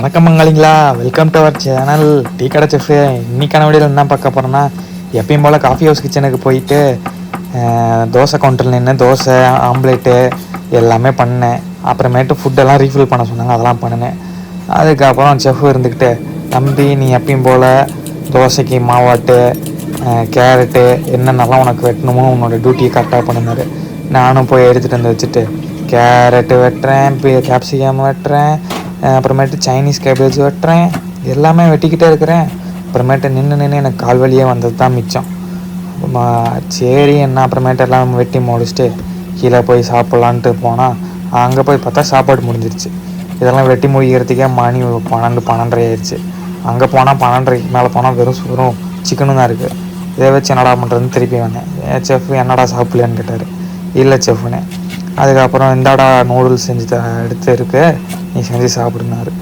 வணக்கம் மங்காளிங்களா. Welcome to our channel tea கடை chef இன்னைக்கான வீடியோவில் என்ன பார்க்க போகிறோன்னா எப்பயும் போல் காஃபி ஹவுஸ் கிச்சனுக்கு போயிட்டு தோசை கவுண்டரில் நின்று தோசை ஆம்லேட்டு எல்லாமே பண்ணேன். அப்புறமேட்டு ஃபுட்டெல்லாம் ரீஃபில் பண்ண சொன்னாங்க அதெல்லாம் பண்ணினேன். அதுக்கப்புறம் செஃப் இருந்துக்கிட்டு தம்பி நீ எப்பயும் போல் தோசைக்கு மாவாட்டு கேரட்டு என்னென்னலாம் உனக்கு வெட்டணுமோ உன்னோட டியூட்டியை கரெக்டாக பண்ணினார். நானும் போய் எடுத்துகிட்டு வந்து வச்சுட்டு கேரட்டு வெட்டுறேன் கேப்சிகம் வெட்டுறேன் அப்புறமேட்டு சைனீஸ் கேபேஜ் வெட்டுறேன். எல்லாமே வெட்டிக்கிட்டே இருக்கிறேன். அப்புறமேட்டு நின்று நின்று எனக்கு கால் வலியே வந்தது தான் மிச்சம் சரி என்ன அப்புறமேட்டு எல்லாம் வெட்டி முடிச்சுட்டு கீழே போய் சாப்பிட்லான்ட்டு போனால் அங்கே போய் பார்த்தா சாப்பாடு முடிஞ்சிருச்சு. இதெல்லாம் வெட்டி முடிக்கிறதுக்கே மணி பன்னெண்டு பன்னெண்டரை ஆயிடுச்சு. அங்கே போனால் பன்னெண்டரைக்கு மேலே போனால் வெறும் வெறும் சிக்கனும் தான் இருக்குது இதை வச்சு என்னடா பண்ணுறதுன்னு திருப்பி வந்தேன். ஏன் செஃப் என்னடா சாப்பிடலன்னு கேட்டார். இல்லை செஃப்னு அதுக்கப்புறம் இந்தாடா நூடுல்ஸ் செஞ்சு எடுத்து இருக்கு. நீ செஞ்சு சாப்பிடுனாரு.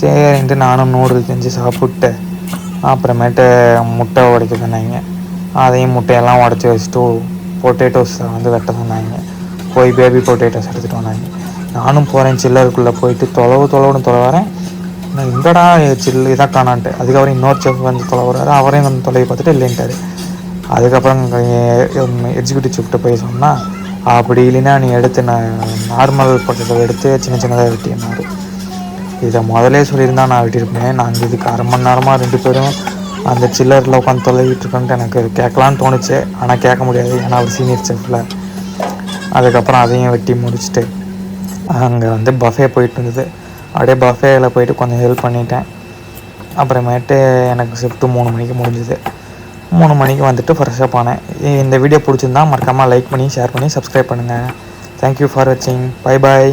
சரின்ட்டு நானும் நூடுல்ஸ் செஞ்சு சாப்பிட்டு அப்புறமேட்டு முட்டை உடைக்க சொன்னாங்க. அதையும் முட்டையெல்லாம் உடச்சி வச்சுட்டு பொட்டேட்டோஸை வந்து வெட்ட சொன்னாங்க. போய் பேபி பொட்டேட்டோஸ் எடுத்துகிட்டு வந்தாங்க. நானும் போகிறேன் சில்லருக்குள்ளே போயிட்டு தொலைவு தொலைவுன்னு தொலைவரேன் நான் எங்கடா சில்லு இதாக காணான்ட்டு அதுக்கப்புறம் இன்னொரு செஃப் வந்து தொலைவுறாரு. அவரையும் வந்து தொலைவி பார்த்துட்டு இல்லைன்ட்டார். அதுக்கப்புறம் எக்ஸிக்யூட்டிவ் செஃப்ட்ட போய் சொன்னால் அப்படி இல்லைன்னா நீ எடுத்து நான் நார்மல் பொட்டேட்டோ எடுத்து சின்ன சின்னதாக வெட்டினார் இதை முதலே சொல்லியிருந்தா நான் வெட்டியிருப்பேன். நாங்கள் இதுக்கு அரை மணி நேரமாக ரெண்டு பேரும் அந்த சில்லரில் உட்காந்து தொலைவிட்டு இருக்கோன்ட்டு எனக்கு கேட்கலான்னு தோணுச்சு. ஆனால் கேட்க முடியாது. ஏன்னா அவர் சீனியர் செஃப்பில் அதுக்கப்புறம் அதையும் வெட்டி முடிச்சுட்டு அங்கே வந்து பஃபே போயிட்டு இருந்தது. அப்படியே பஃபேயில் போயிட்டு கொஞ்சம் ஹெல்ப் பண்ணிட்டேன். அப்புறமேட்டு எனக்கு ஷிஃப்ட்டு மூணு மணிக்கு முடிஞ்சுது. மூணு மணிக்கு வந்துட்டு ஃப்ரெஷ்ஷப் ஆனேன் இந்த வீடியோ பிடிச்சிருந்தா மறக்காமல் லைக் பண்ணி ஷேர் பண்ணி சப்ஸ்கிரைப் பண்ணுங்கள் தேங்க்யூ ஃபார் வாட்சிங் பை பாய்